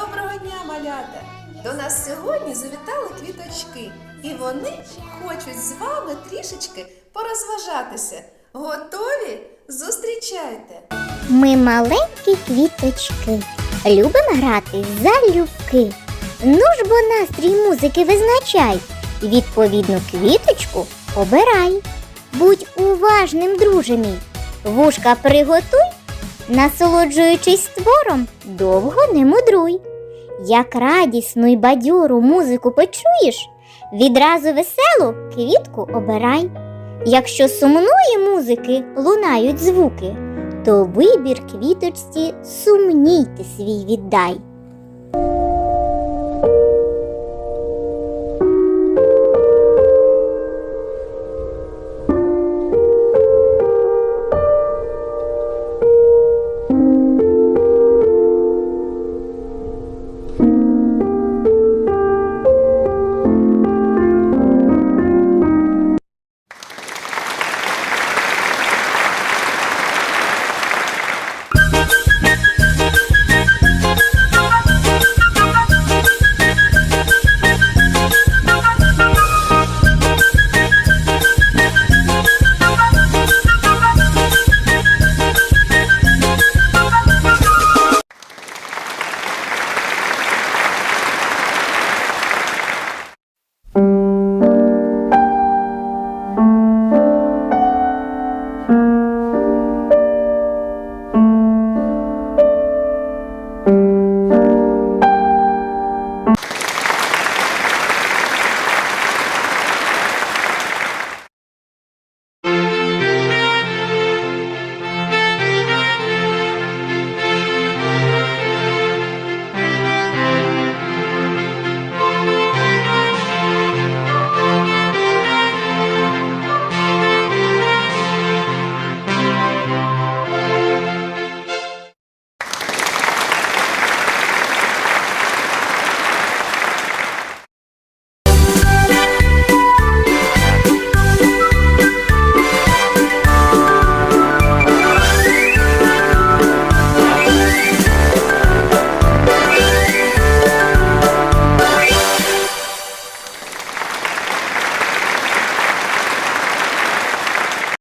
Доброго дня, малята! До нас сьогодні завітали квіточки, і вони хочуть з вами трішечки порозважатися. Готові? Зустрічайте! Ми маленькі квіточки, любимо грати залюбки. Ну ж бо настрій музики визначай, відповідну квіточку обирай. Будь уважним, друже мій, вушка приготуй, насолоджуючись твором, довго не мудруй. Як радісну й бадьору музику почуєш, відразу веселу квітку обирай. Якщо сумної музики лунають звуки, то вибір квіточці сумній ти свій віддай.